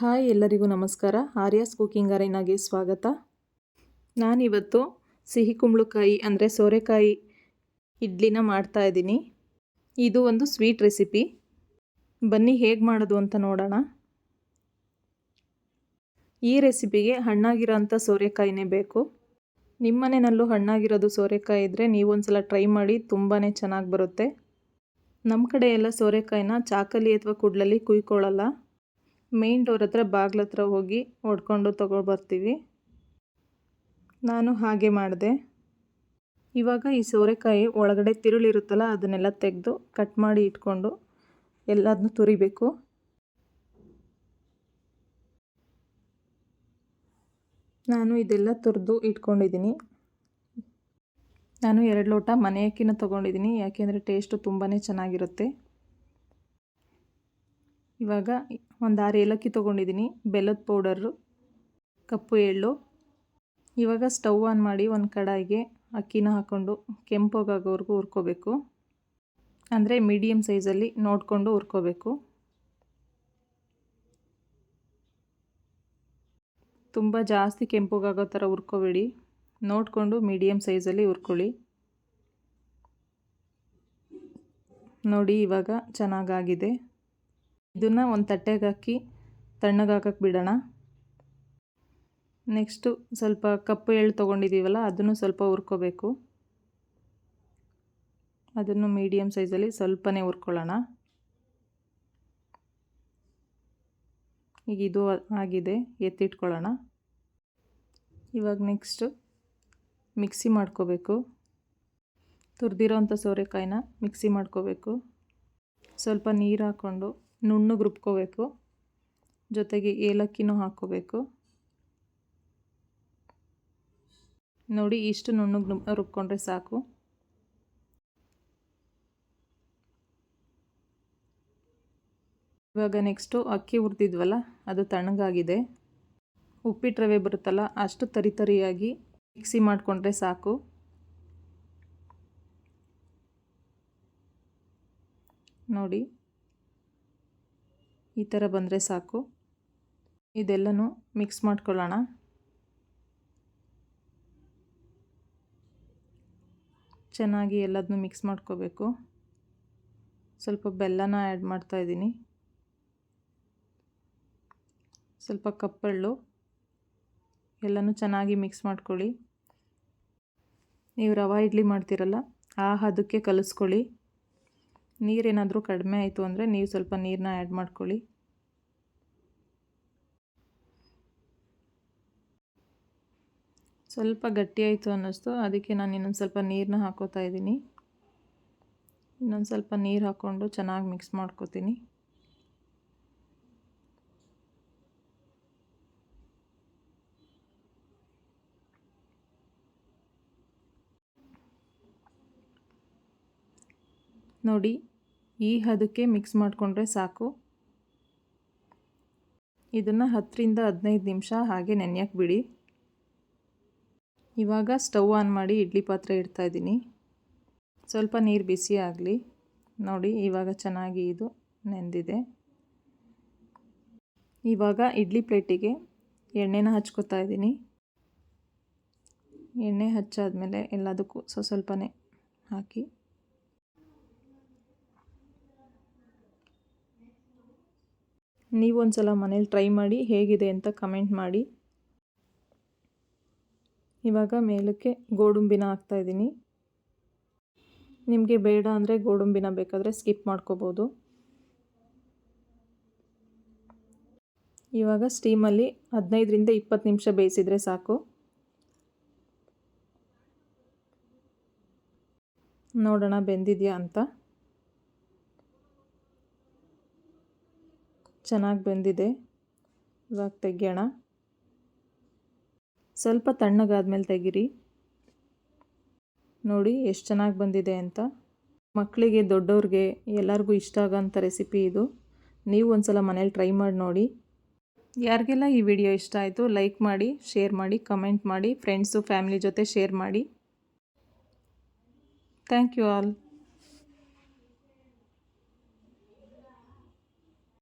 Hi ಎಲ್ಲರಿಗೂ ನಮಸ್ಕಾರ. Aryas cooking ಅರೇನಾಗೆ ಸ್ವಾಗತ. ನಾನಿವತ್ತು ಸಿಹಿ ಕುಂಬಳಕಾಯಿ ಅಂದರೆ ಸೋರೆಕಾಯಿ ಇಡ್ಲಿನ ಮಾಡ್ತಾ ಇದ್ದೀನಿ. ಇದು ಒಂದು ಸ್ವೀಟ್ ರೆಸಿಪಿ. ಬನ್ನಿ ಹೇಗೆ ಮಾಡೋದು ಅಂತ ನೋಡೋಣ. ಈ ರೆಸಿಪಿಗೆ ಹಣ್ಣಾಗಿರೋಂಥ ಸೋರೆಕಾಯಿನೇ ಬೇಕು. ನಿಮ್ಮ ಮನೆಯಲ್ಲೂ ಹಣ್ಣಾಗಿರೋದು ಸೋರೆಕಾಯಿ ಇದ್ದರೆ ನೀವೊಂದು ಸಲ ಟ್ರೈ ಮಾಡಿ ತುಂಬಾ ಚೆನ್ನಾಗಿ ಬರುತ್ತೆ. ನಮ್ಮ ಕಡೆ ಎಲ್ಲ ಸೋರೆಕಾಯಿನ ಚಾಕಲಿ ಅಥವಾ ಕುಡ್ಲಲ್ಲಿ ಕುಯ್ಕೊಳ್ಳಲ್ಲ. ಮೇನ್ ಡೋರ್ ಹತ್ರ, ಬಾಗ್ಲ ಹತ್ರ ಹೋಗಿ ಹೊಡ್ಕೊಂಡು ಬರ್ತೀವಿ ನಾನು ಹಾಗೆ ಮಾಡಿದೆ. ಇವಾಗ ಈ ಸೋರೆಕಾಯಿ ಒಳಗಡೆ ತಿರುಳಿರುತ್ತಲ್ಲ ಅದನ್ನೆಲ್ಲ ತೆಗೆದು ಕಟ್ ಮಾಡಿ ಇಟ್ಕೊಂಡು ಎಲ್ಲದನ್ನೂ ತುರಿಬೇಕು. ನಾನು ಇದೆಲ್ಲ ತುರಿದು ಇಟ್ಕೊಂಡಿದ್ದೀನಿ. ನಾನು ಎರಡು ಲೋಟ ಮನೆ ಅಕ್ಕಿನ ತೊಗೊಂಡಿದ್ದೀನಿ, ಯಾಕೆಂದರೆ ಟೇಸ್ಟು ತುಂಬಾ ಚೆನ್ನಾಗಿರುತ್ತೆ. ಇವಾಗ ಒಂದು ಆರು ಏಲಕ್ಕಿ ತೊಗೊಂಡಿದ್ದೀನಿ ಬೆಲ್ಲದ ಪೌಡರು ಕಪ್ಪು ಎಳ್ಳು. ಇವಾಗ ಸ್ಟವ್ ಆನ್ ಮಾಡಿ ಒಂದು ಕಡಾಯಿಗೆ ಅಕ್ಕಿನ ಹಾಕ್ಕೊಂಡು ಕೆಂಪೋಗಾಗೋವರೆಗೂ ಹುರ್ಕೋಬೇಕು. ಅಂದರೆ ಮೀಡಿಯಮ್ ಸೈಜಲ್ಲಿ ನೋಡಿಕೊಂಡು ಹುರ್ಕೋಬೇಕು. ತುಂಬ ಜಾಸ್ತಿ ಕೆಂಪುಗಾಗೋ ಥರ ಹುರ್ಕೋಬೇಡಿ. ನೋಡಿಕೊಂಡು ಮೀಡಿಯಮ್ ಸೈಜಲ್ಲಿ ಹುರ್ಕೊಳ್ಳಿ. ನೋಡಿ ಇವಾಗ ಚೆನ್ನಾಗಾಗಿದೆ. ಇದನ್ನು ಒಂದು ತಟ್ಟೆಗೆ ಹಾಕಿ ತಣ್ಣಗಾಕಕ್ಕೆ ಬಿಡೋಣ. ನೆಕ್ಸ್ಟು ಸ್ವಲ್ಪ ಕಪ್ಪು ಎಳ್ಳು ತೊಗೊಂಡಿದ್ದೀವಲ್ಲ ಅದನ್ನು ಸ್ವಲ್ಪ ಹುರ್ಕೋಬೇಕು. ಅದನ್ನು ಮೀಡಿಯಮ್ ಸೈಜಲ್ಲಿ ಸ್ವಲ್ಪನೇ ಹುರ್ಕೊಳ್ಳೋಣ. ಈಗ ಇದು ಆಗಿದೆ, ಎತ್ತಿಟ್ಕೊಳ್ಳೋಣ. ಇವಾಗ ನೆಕ್ಸ್ಟು ಮಿಕ್ಸಿ ಮಾಡ್ಕೋಬೇಕು. ತುರಿದಿರೋಂಥ ಸೋರೆಕಾಯಿನ ಮಿಕ್ಸಿ ಮಾಡ್ಕೋಬೇಕು. ಸ್ವಲ್ಪ ನೀರು ಹಾಕ್ಕೊಂಡು ನುಣ್ಣಗೆ ರುಬ್ಕೋಬೇಕು. ಜೊತೆಗೆ ಏಲಕ್ಕಿನೂ ಹಾಕ್ಕೋಬೇಕು. ನೋಡಿ, ಇಷ್ಟು ನುಣ್ಣಗೆ ರುಬ್ಕೊಂಡ್ರೆ ಸಾಕು. ಇವಾಗ ನೆಕ್ಸ್ಟು ಅಕ್ಕಿ ಹುರಿದಿದ್ವಲ್ಲ, ಅದು ತಣ್ಣಗಾಗಿದೆ. ಉಪ್ಪಿಟ್ಟು ರವೆ ಬರುತ್ತಲ್ಲ, ಅಷ್ಟು ತರಿ ತರಿಯಾಗಿ ಮಿಕ್ಸಿ ಮಾಡಿಕೊಂಡ್ರೆ ಸಾಕು. ನೋಡಿ. ಈ ಥರ ಬಂದರೆ ಸಾಕು. ಇದೆಲ್ಲನೂ ಮಿಕ್ಸ್ ಮಾಡ್ಕೊಳ್ಳೋಣ. ಚೆನ್ನಾಗಿ ಎಲ್ಲದನ್ನೂ ಮಿಕ್ಸ್ ಮಾಡ್ಕೋಬೇಕು. ಸ್ವಲ್ಪ ಬೆಲ್ಲನ ಆ್ಯಡ್ ಮಾಡ್ತಾಯಿದ್ದೀನಿ ಸ್ವಲ್ಪ ಕಪ್ಪಳ್ಳು ಎಲ್ಲನೂ ಚೆನ್ನಾಗಿ ಮಿಕ್ಸ್ ಮಾಡ್ಕೊಳ್ಳಿ. ನೀವು ರವೆ ಇಡ್ಲಿ ಮಾಡ್ತೀರಲ್ಲ, ಆ ಹದಕ್ಕೆ ಕಲಿಸ್ಕೊಳ್ಳಿ. ನೀರೇನಾದರೂ ಕಡಿಮೆ ಆಯಿತು ಅಂದರೆ ನೀವು ಸ್ವಲ್ಪ ನೀರನ್ನ ಆ್ಯಡ್ ಮಾಡ್ಕೊಳ್ಳಿ. ಸ್ವಲ್ಪ ಗಟ್ಟಿಯಾಯಿತು ಅನ್ನಿಸ್ತು. ಅದಕ್ಕೆ ನಾನು ಇನ್ನೊಂದು ಸ್ವಲ್ಪ ನೀರನ್ನ ಹಾಕೋತಾ ಇದ್ದೀನಿ. ಇನ್ನೊಂದು ಸ್ವಲ್ಪ ನೀರು ಹಾಕ್ಕೊಂಡು ಚೆನ್ನಾಗಿ ಮಿಕ್ಸ್ ಮಾಡ್ಕೋತೀನಿ. ನೋಡಿ ಈ ಹದಕ್ಕೆ ಮಿಕ್ಸ್ ಮಾಡಿಕೊಂಡ್ರೆ ಸಾಕು. ಇದನ್ನು ಹತ್ತರಿಂದ ಹದಿನೈದು ನಿಮಿಷ ಹಾಗೆ ನೆನೆಯಕ್ಕೆ ಬಿಡಿ. ಇವಾಗ ಸ್ಟವ್ ಆನ್ ಮಾಡಿ ಇಡ್ಲಿ ಪಾತ್ರೆ ಇಡ್ತಾ ಇದ್ದೀನಿ. ಸ್ವಲ್ಪ ನೀರು ಬಿಸಿ ಆಗಲಿ. ನೋಡಿ, ಇವಾಗ ಚೆನ್ನಾಗಿ ಇದು ನೆಂದಿದೆ. ಇವಾಗ ಇಡ್ಲಿ ಪ್ಲೇಟಿಗೆ ಎಣ್ಣೆನ ಹಚ್ಕೋತಾ ಇದ್ದೀನಿ. ಎಣ್ಣೆ ಹಚ್ಚಾದಮೇಲೆ ಎಲ್ಲದಕ್ಕೂ ಸ್ವಲ್ಪ ಸ್ವಲ್ಪನೇ ಹಾಕಿ. ನೀವು ಒಂದು ಸಲ ಮನೇಲಿ ಟ್ರೈ ಮಾಡಿ ಹೇಗಿದೆ ಅಂತ ಕಮೆಂಟ್ ಮಾಡಿ. ಇವಾಗ ಮೇಲಕ್ಕೆ ಗೋಡಂಬಿನ ಹಾಕ್ತಾಯಿದ್ದೀನಿ ನಿಮಗೆ ಬೇಡ ಅಂದರೆ ಗೋಡಂಬಿನ ಬೇಕಾದರೆ ಸ್ಕಿಪ್ ಮಾಡ್ಕೋಬೋದು. ಇವಾಗ ಸ್ಟೀಮಲ್ಲಿ ಹದಿನೈದರಿಂದ ಇಪ್ಪತ್ತು ನಿಮಿಷ ಬೇಯಿಸಿದರೆ ಸಾಕು. ನೋಡೋಣ ಬೆಂದಿದೆಯಾ ಅಂತ. ಚೆನ್ನಾಗಿ ಬೆಂದಿದೆ. ಇವಾಗ ತೆಗಿಯೋಣ. ಸ್ವಲ್ಪ ತಣ್ಣಗಾದ್ಮೇಲೆ ತೆಗೀರಿ. ನೋಡಿ ಎಷ್ಟು ಚೆನ್ನಾಗಿ ಬಂದಿದೆ ಅಂತ. ಮಕ್ಕಳಿಗೆ ದೊಡ್ಡವ್ರಿಗೆ ಎಲ್ಲರಿಗೂ ಇಷ್ಟ ಆಗೋಂಥ ರೆಸಿಪಿ ಇದು. ನೀವು ಒಂದು ಸಲ ಮನೇಲಿ ಟ್ರೈ ಮಾಡಿ ನೋಡಿ. ಯಾರಿಗೆಲ್ಲ ಈ ವಿಡಿಯೋ ಇಷ್ಟ ಆಯಿತು, ಲೈಕ್ ಮಾಡಿ, ಶೇರ್ ಮಾಡಿ, ಕಮೆಂಟ್ ಮಾಡಿ, ಫ್ರೆಂಡ್ಸು, ಫ್ಯಾಮಿಲಿ ಜೊತೆ ಶೇರ್ ಮಾಡಿ. Thank you all.